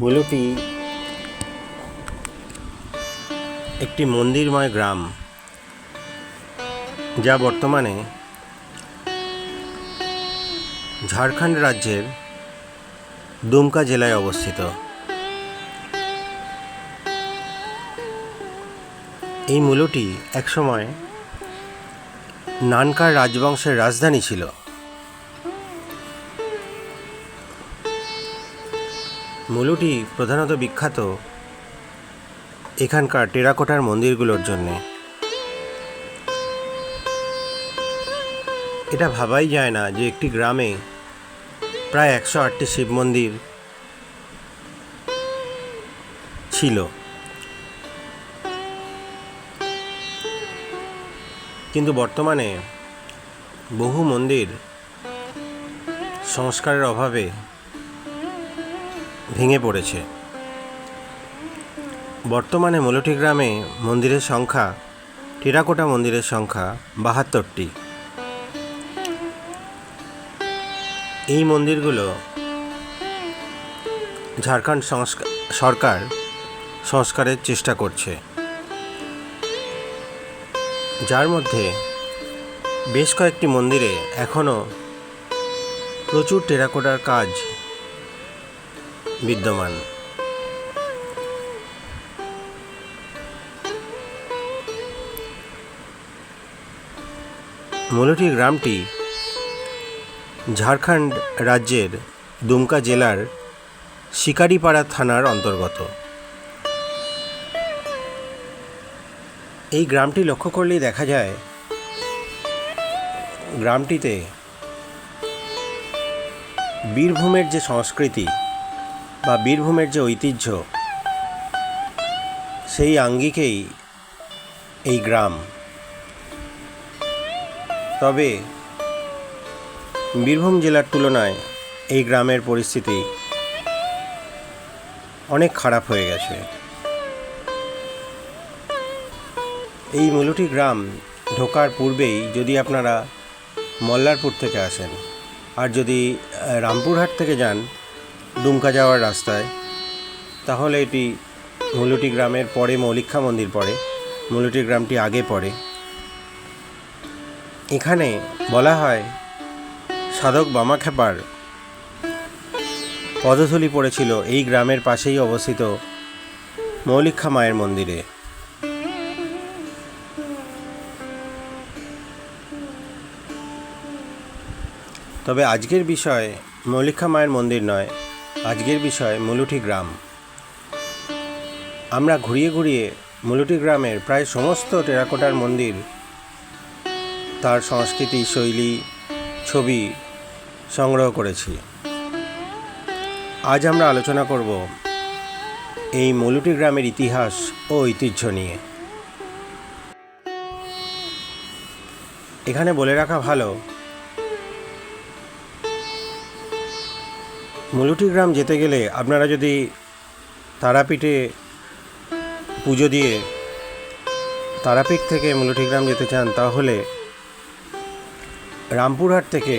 মূলটি একটি মন্দিরময় গ্রাম, যা বর্তমানে ঝাড়খণ্ড রাজ্যের দুমকা জেলায় অবস্থিত। এই মূলটি একসময় নানকার রাজবংশের রাজধানী ছিল। মূলটি প্রধানত বিখ্যাত এখানকার টেরাকোটার মন্দিরগুলোর জন্যে। এটা ভাবাই যায় না যে একটি গ্রামে প্রায় একশো আটটি শিব মন্দির ছিল। কিন্তু বর্তমানে বহু মন্দির সংস্কারের অভাবে ভেঙে পড়েছে। বর্তমানে মূলটি গ্রামে মন্দিরের সংখ্যা, টেরাকোটা মন্দিরের সংখ্যা বাহাত্তরটি। এই মন্দিরগুলো ঝাড়খণ্ড সরকার সংস্কারের চেষ্টা করছে। যার মধ্যে বেশ কয়েকটি মন্দিরে এখনও প্রচুর টেরাকোটার কাজ বিদ্যমান। মূলটি গ্রামটি ঝাড়খণ্ড রাজ্যের দুমকা জেলার শিকারিপাড়া থানার অন্তর্গত। এই গ্রামটি লক্ষ্য করলেই দেখা যায়, গ্রামটিতে বীরভূমের যে সংস্কৃতি বা বীরভূমের যে ঐতিহ্য, সেই আঙ্গিকেই এই গ্রাম। তবে বীরভূম জেলার তুলনায় এই গ্রামের পরিস্থিতি অনেক খারাপ হয়ে গেছে। এই মূলটি গ্রাম ঢোকার পূর্বেই যদি আপনারা মল্লারপুর থেকে আসেন, আর যদি রামপুরহাট থেকে যান দুমকা যাওয়ার রাস্তায়। তাহলে এটি মূলটি গ্রামের পরে মৌলিক্ষা মন্দির পড়ে। মূলটি গ্রামটি আগে পড়ে। এখানে বলা হয়, সাধক বামাখ্যাপার পদধূলি পড়েছিল এই গ্রামের পাশেই অবস্থিত মৌলিক্ষা মায়ের মন্দিরে। তবে আজকের বিষয় মৌলিক্ষা মায়ের মন্দির নয়। আজকের বিষয় মুলুঠি গ্রাম। আমরা ঘুরিয়ে ঘুরিয়ে মুলুঠি গ্রামের প্রায় সমস্ত টেরাকোটার মন্দির, তার সংস্কৃতি, শৈলী, ছবি সংগ্রহ করেছি। আজ আমরা আলোচনা করব এই মৌলুটি গ্রামের ইতিহাস ও ঐতিহ্য নিয়ে। এখানে বলে রাখা ভালো মুলুটি গ্রাম যেতে গেলে আপনারা যদি তারাপীঠে পুজো দিয়ে তারাপীঠ থেকে মুলুটি গ্রাম যেতে চান, তাহলে রামপুরহাট থেকে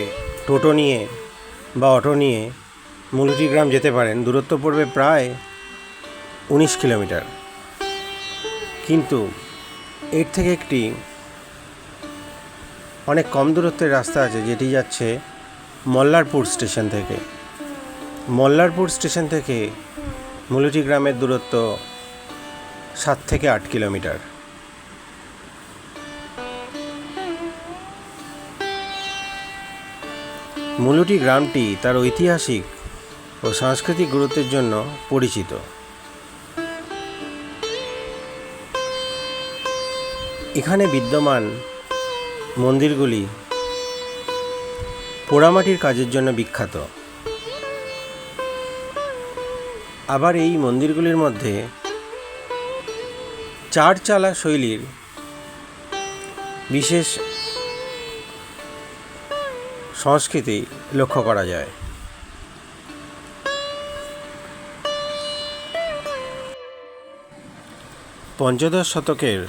টোটো নিয়ে বা অটো নিয়ে মুলুটি গ্রাম যেতে পারেন। দূরত্ব পড়বে প্রায় উনিশ কিলোমিটার। কিন্তু এর থেকে একটি অনেক কম দূরত্বের রাস্তা আছে, যেটি যাচ্ছে মল্লারপুর স্টেশন থেকে। মল্লারপুর স্টেশন থেকে মুলুটি গ্রামের দূরত্ব সাত থেকে আট কিলোমিটার। মুলুটি গ্রামটি তার ঐতিহাসিক ও সাংস্কৃতিক গুরুত্বের জন্য পরিচিত। এখানে বিদ্যমান মন্দিরগুলি পোড়ামাটির কাজের জন্য বিখ্যাত। আবার এই মন্দিরগুলির মধ্যে চারচালা শৈলীর বিশেষ সংস্কৃতি লক্ষ্য করা যায়। পঞ্চদশ শতকের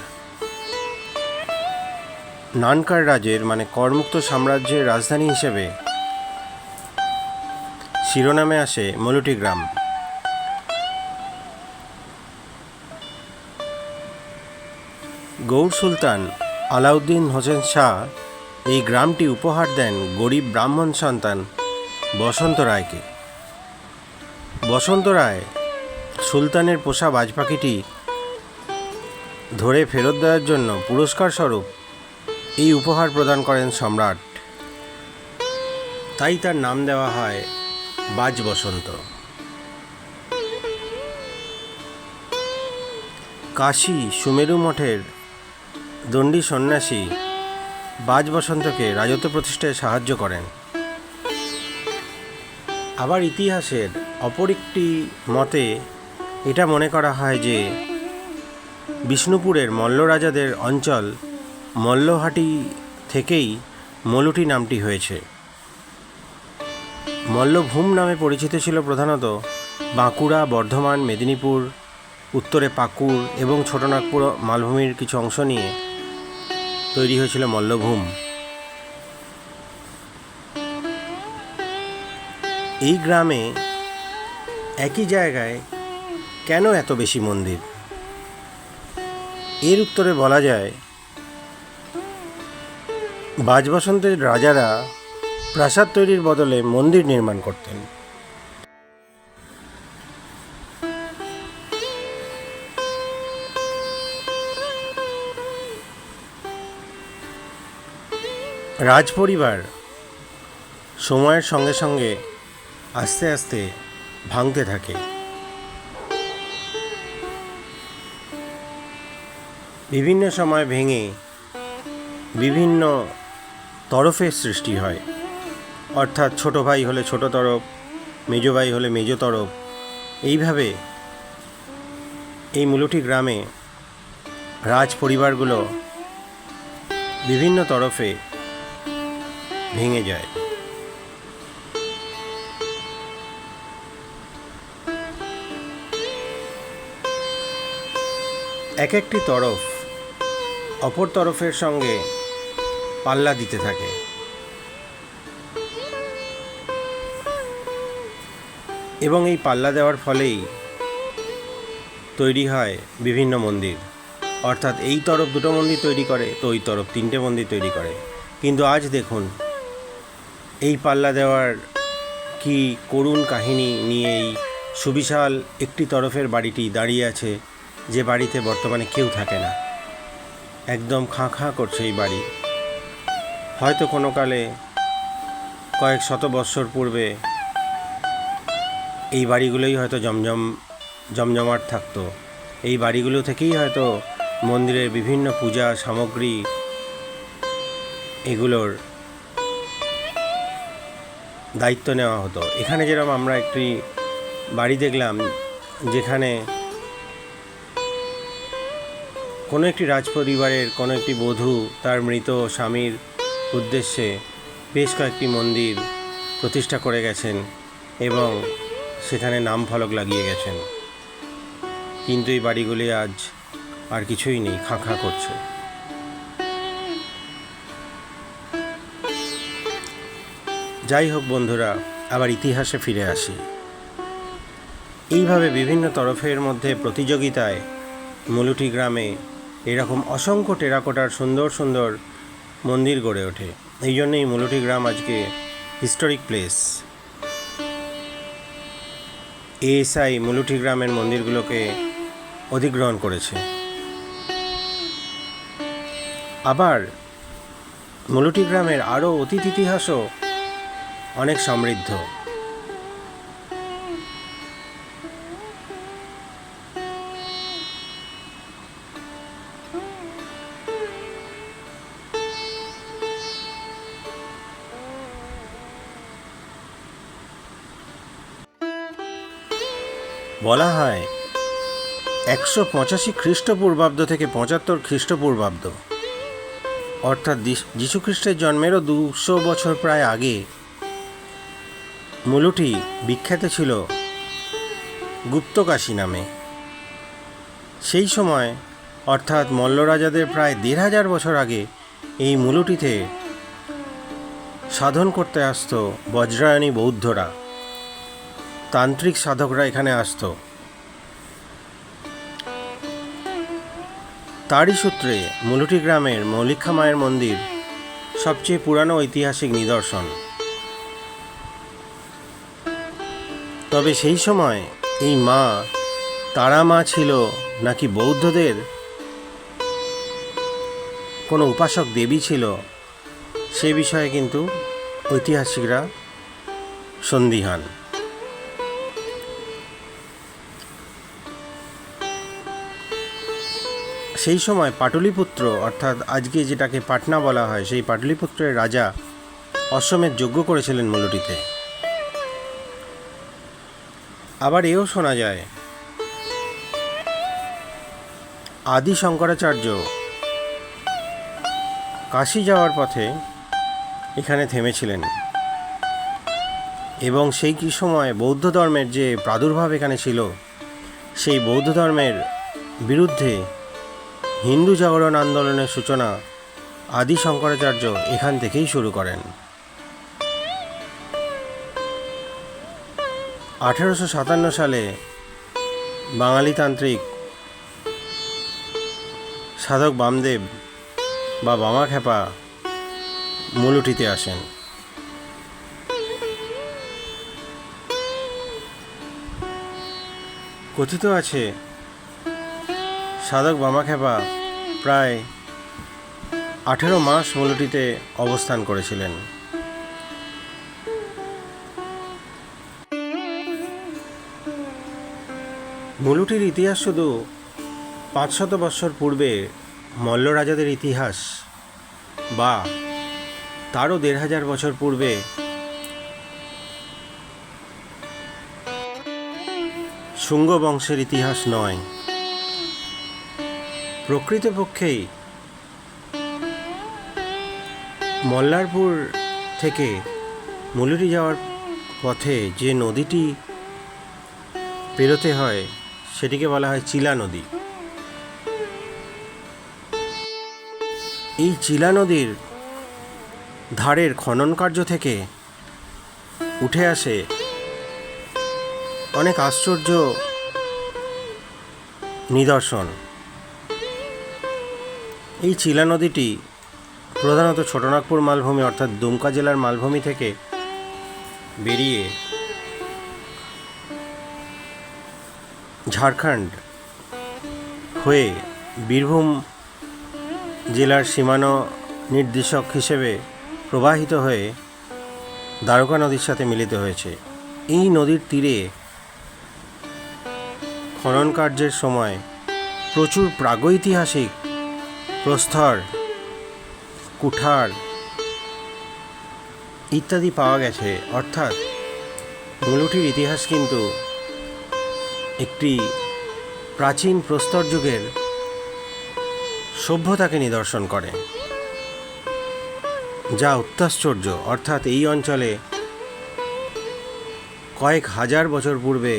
নানকার রাজের মানে করমুক্ত সাম্রাজ্যের রাজধানী হিসেবে শিরোনামে আসে মলুটি গ্রাম গৌর সুলতান আলাউদ্দিন হোসেন শাহ এই গ্রামটি উপহার দেন গরিব ব্রাহ্মণ সন্তান বসন্ত রায়কে। বসন্ত রায় সুলতানের পোষা বাজ পাখিটি ধরে ফেরত দেওয়ার জন্য পুরস্কার স্বরূপ এই উপহার প্রদান করেন সম্রাট। তাই তার নাম দেওয়া হয় বাজ বসন্ত। কাশী সুমেরু মঠের দণ্ডী সন্ন্যাসী বাজ বসন্তকে রাজত্ব প্রতিষ্ঠায় সাহায্য করেন। আবার ইতিহাসের অপর একটি মতে এটা মনে করা হয় যে বিষ্ণুপুরের মল্ল রাজাদের অঞ্চল মল্লহাটি থেকেই মলুটি নামটি হয়েছে। মল্লভূম নামে পরিচিত ছিল প্রধানত বাঁকুড়া, বর্ধমান, মেদিনীপুর, উত্তরে পাকুড় এবং ছোটনাগপুর মালভূমির কিছু অংশ নিয়ে। তৈরি হয়েছিল মল্লভূম। এই গ্রামে একই জায়গায় কেন এত বেশি মন্দির? এর উত্তরে বলা যায়, বাজবসন্তের রাজারা প্রাসাদ তৈরির বদলে মন্দির নির্মাণ করতেন। রাজপরিবার সময়ের সঙ্গে সঙ্গে আস্তে আস্তে ভাঙতে থাকে। বিভিন্ন সময় ভেঙে বিভিন্ন তরফের সৃষ্টি হয়। অর্থাৎ ছোট ভাই হলে ছোট তরফ, মেজো ভাই হলে মেজো তরফ। এইভাবে এই মুলুটি গ্রামে রাজ পরিবারগুলো বিভিন্ন তরফে ভেঙে যায়। এক একটি তরফ অপর তরফের সঙ্গে পাল্লা দিতে থাকে। এবং এই পাল্লা দেওয়ার ফলেই তৈরি হয় বিভিন্ন মন্দির। অর্থাৎ এই তরফ দুটো মন্দির তৈরি করে, তো ওই তরফ তিনটে মন্দির তৈরি করে। কিন্তু আজ দেখুন এই পাল্লা দেওয়ার কি করুণ কাহিনী নিয়ে এই সুবিশাল একটি তরফের বাড়িটি দাঁড়িয়ে আছে যে বাড়িতে বর্তমানে কেউ থাকে না। একদম খাঁ খাঁ করছে এই বাড়ি। হয়তো কোনো কালে কয়েক শত বৎসর পূর্বে এই বাড়িগুলোই হয়তো জমজম, জমজমাট থাকতো। এই বাড়িগুলো থেকেই হয়তো মন্দিরের বিভিন্ন পূজা সামগ্রী এগুলোর দায়িত্ব নেওয়া হতো। এখানে যেরকম আমরা একটি বাড়ি দেখলাম, যেখানে কোনো একটি রাজপরিবারের, কোনো একটি বধূ তার মৃত স্বামীর উদ্দেশ্যে বেশ কয়েকটি মন্দির প্রতিষ্ঠা করে গেছেন এবং সেখানে নাম ফলক লাগিয়ে গেছেন। কিন্তু এই বাড়িগুলি আজ আর কিছুই নেই, খাঁ খাঁ করছে। যাই হোক বন্ধুরা, আবার ইতিহাসে ফিরে আসি। এইভাবে বিভিন্ন তরফের মধ্যে প্রতিযোগিতায় মুলুটি গ্রামে এরকম অসংখ্য টেরাকোটার সুন্দর সুন্দর মন্দির গড়ে ওঠে। এই জন্যই মুলুটি গ্রাম আজকে হিস্টোরিক প্লেস এএসআই মুলুটি গ্রামের মন্দিরগুলোকে অধিগ্রহণ করেছে। আবার মুলুটি গ্রামের আরও অতীত ইতিহাসও অনেক সমৃদ্ধ। বলা হয়, একশো পঁচাশি খ্রিস্টপূর্বাব্দ থেকে পঁচাত্তর খ্রিস্টপূর্বাব্দ। অর্থাৎ যিশ- যীশুখ্রিস্টের জন্মেরও দুশো বছর প্রায় আগে মুলুটি বিখ্যাত ছিল গুপ্তকাশী নামে। সেই সময়, অর্থাৎ মল্ল রাজাদের প্রায় দেড় হাজার বছর আগে, এই মুলুটিতে সাধন করতে আসতো বজ্রায়ণী বৌদ্ধরা। তান্ত্রিক সাধকরা এখানে আসতো। তারই সূত্রে মুলুটি গ্রামের মৌলিক্ষা মায়ের মন্দির সবচেয়ে পুরানো ঐতিহাসিক নিদর্শন। তবে সেই সময় এই মা, তারা মা ছিল নাকি বৌদ্ধদের? কোনো উপাসক দেবী ছিল? সে বিষয়ে কিন্তু ঐতিহাসিকরা সন্দিহান। সেই সময় পাটলিপুত্র, অর্থাৎ আজকে যেটাকে পাটনা বলা হয়, সেই পাটলিপুত্রের রাজা অশ্বমেধ যজ্ঞ করেছিলেন মূলটিতে। আবার এও শোনা যায়। আদি শঙ্করাচার্য কাশি যাওয়ার পথে এখানে থেমেছিলেন এবং সেই কি সময় বৌদ্ধ ধর্মের যে প্রাদুর্ভাব এখানে ছিল, সেই বৌদ্ধ ধর্মের বিরুদ্ধে হিন্দু জাগরণ আন্দোলনের সূচনা আদি শঙ্করাচার্য এখান থেকেই শুরু করেন। আঠেরোশো সাতান্ন সালে বাঙালি তান্ত্রিক সাধক বামদেব বা বামাখ্যাপা মুলুটিতে আসেন। কথিত আছে, সাধক বামাখ্যাপা প্রায় আঠেরো মাস মুলুটিতে অবস্থান করেছিলেন। মুলুটির ইতিহাস শুধু পাঁচশত বৎসর পূর্বে মল্ল রাজাদের ইতিহাস, বা তারও দেড় হাজার বছর পূর্বে শুঙ্গ বংশের ইতিহাস নয়। প্রকৃতপক্ষেই মল্লারপুর থেকে মুলুরি যাওয়ার পথে যে নদীটি পেরোতে হয় সেটিকে বলা হয় চিলা নদী। এই চিলা নদীর ধারের খনন কার্য থেকে উঠে আসে অনেক আশ্চর্য নিদর্শন। এই চিলা নদীটি প্রধানত ছোটনাগপুর মালভূমি অর্থাৎ দুমকা জেলার মালভূমি থেকে বেরিয়ে ঝাড়খণ্ড হয়ে বীরভূম জেলার সীমানো নির্দেশক হিসেবে প্রবাহিত হয়ে দ্বারকা নদীর সাথে মিলিত হয়েছে। এই নদীর তীরে খনন কার্যের সময় প্রচুর প্রাগৈতিহাসিক প্রস্তর, কুঠার ইত্যাদি পাওয়া গেছে। অর্থাৎ মুলুটির ইতিহাস কিন্তু একটি প্রাচীন প্রস্তর যুগের সভ্যতাকে নিদর্শন করে, যা অত্যাশ্চর্য। অর্থাৎ এই অঞ্চলে কয়েক হাজার বছর পূর্বে,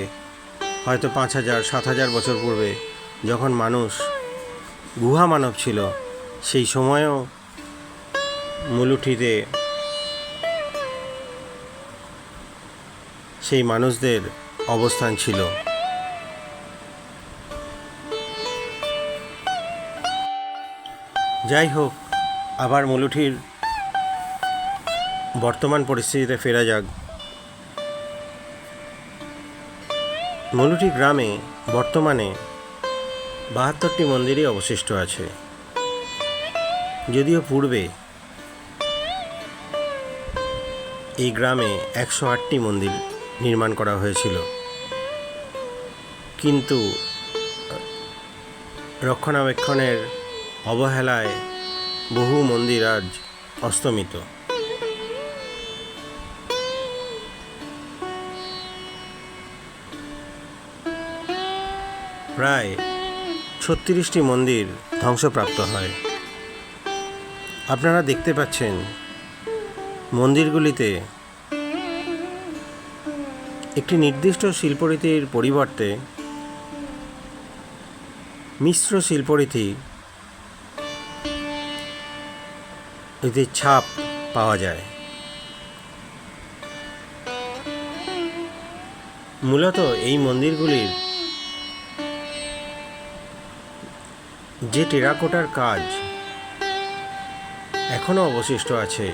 হয়তো পাঁচ হাজার, সাত হাজার বছর পূর্বে, যখন মানুষ গুহা মানব ছিল, সেই সময়েও মুলুঠিতে সেই মানুষদের অবস্থান ছিল। যাই হোক আবার মুলুঠির বর্তমান পরিস্থিতিতে ফেরা যাক। মুলুঠি গ্রামে বর্তমানে বাহাত্তরটি মন্দিরই অবশিষ্ট আছে। যদিও পূর্বে এই গ্রামে একশো আটটি মন্দির নির্মাণ করা হয়েছিল। কিন্তু রক্ষণাবেক্ষণের অবহেলায় বহু মন্দির আজ অস্তমিত। প্রায় ছত্রিশটি মন্দির ধ্বংসপ্রাপ্ত হয়। আপনারা দেখতে পাচ্ছেন মন্দিরগুলিতে একটি নির্দিষ্ট শিল্পরীতির পরিবর্তে মিশ্র শিল্পরীতি এতে ছাপ পাওয়া যায়। মূলত এই মন্দিরগুলির যে টেরাকোটার কাজ এখনও অবশিষ্ট আছে,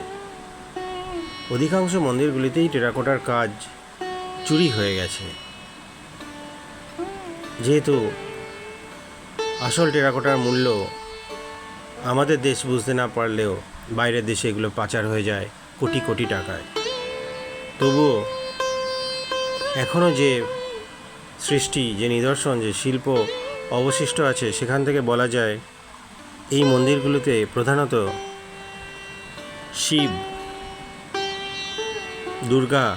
অধিকাংশ মন্দিরগুলিতেই টেরাকোটার কাজ চুরি হয়ে গেছে। যেহেতু আসল টেরাকোটার মূল্য আমাদের দেশ বুঝতে না পারলেও বাইরের দেশে এগুলো পাচার হয়ে যায় কোটি কোটি টাকায়। তবুও এখনও যে সৃষ্টি, যে নিদর্শন, যে শিল্প অবশিষ্ট আছে, সেখান থেকে বলা যায় এই মন্দিরগুলোতে প্রধানত শিব, দুর্গা,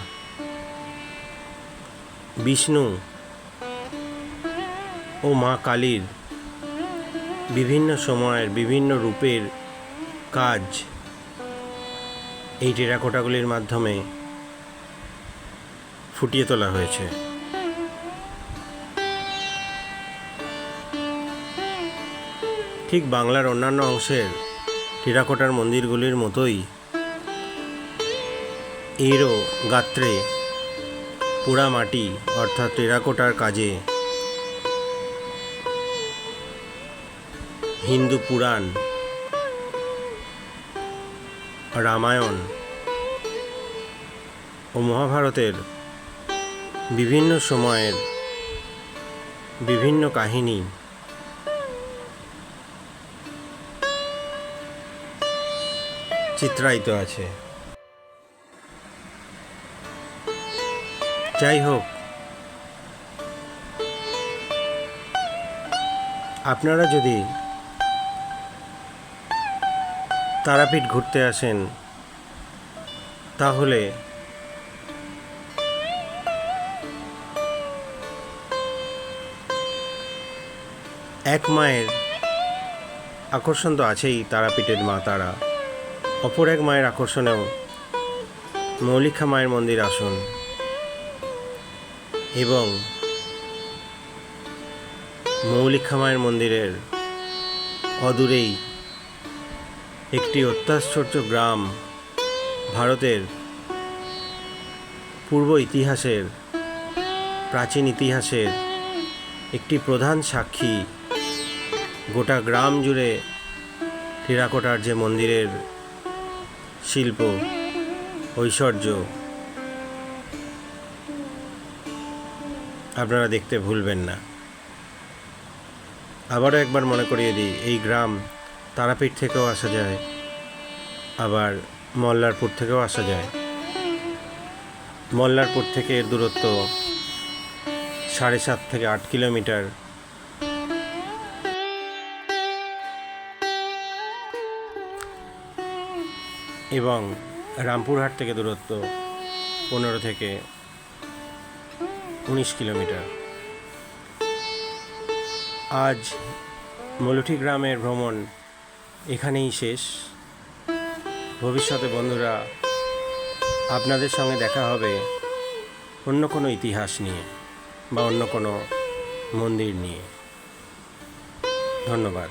বিষ্ণু ও মা কালীর বিভিন্ন সময়ের বিভিন্ন রূপের কাজ। এই টেরাকোটাগুলির মাধ্যমে ফুটিয়ে তোলা হয়েছে। ঠিক বাংলার অন্যান্য অংশের টেরাকোটার মন্দিরগুলির মতোই এরও গাত্রে পোড়া মাটি, অর্থাৎ টেরাকোটার কাজে হিন্দু পুরাণ রামায়ণ ও মহাভারতের বিভিন্ন সময়ের বিভিন্ন কাহিনী। চিত্রায়িত আছে। যাই হোক আপনারা যদি তারাপীঠ ঘুরতে আসেন, তাহলে এক মায়ের আকর্ষণ তো আছেই তারাপীঠের মা তারা। অপর এক মায়ের আকর্ষণেও মৌলিকা মায়ের মন্দির আসুন এবং মৌলিকা মায়ের মন্দিরের অদূরেই একটি অত্যাশ্চর্য গ্রাম ভারতের পূর্ব ইতিহাসের, প্রাচীন ইতিহাসের একটি প্রধান সাক্ষী। গোটা গ্রাম জুড়ে টেরাকোটার যে মন্দিরের শিল্প, ঐশ্বর্য, আপনারা দেখতে ভুলবেন না। আবারও একবার মনে করিয়ে দিই, এই গ্রাম তারাপীঠ থেকেও আসা যায়। আবার মল্লারপুর থেকেও আসা যায়। মল্লারপুর থেকে এর দূরত্ব সাড়ে সাত থেকে আট কিলোমিটার। এবং রামপুরহাট থেকে দূরত্ব পনেরো থেকে উনিশ কিলোমিটার। আজ মলুঠি গ্রামের ভ্রমণ এখানেই শেষ। ভবিষ্যতে বন্ধুরা, আপনাদের সঙ্গে দেখা হবে অন্য কোনো ইতিহাস নিয়ে বা অন্য কোনো মন্দির নিয়ে। ধন্যবাদ।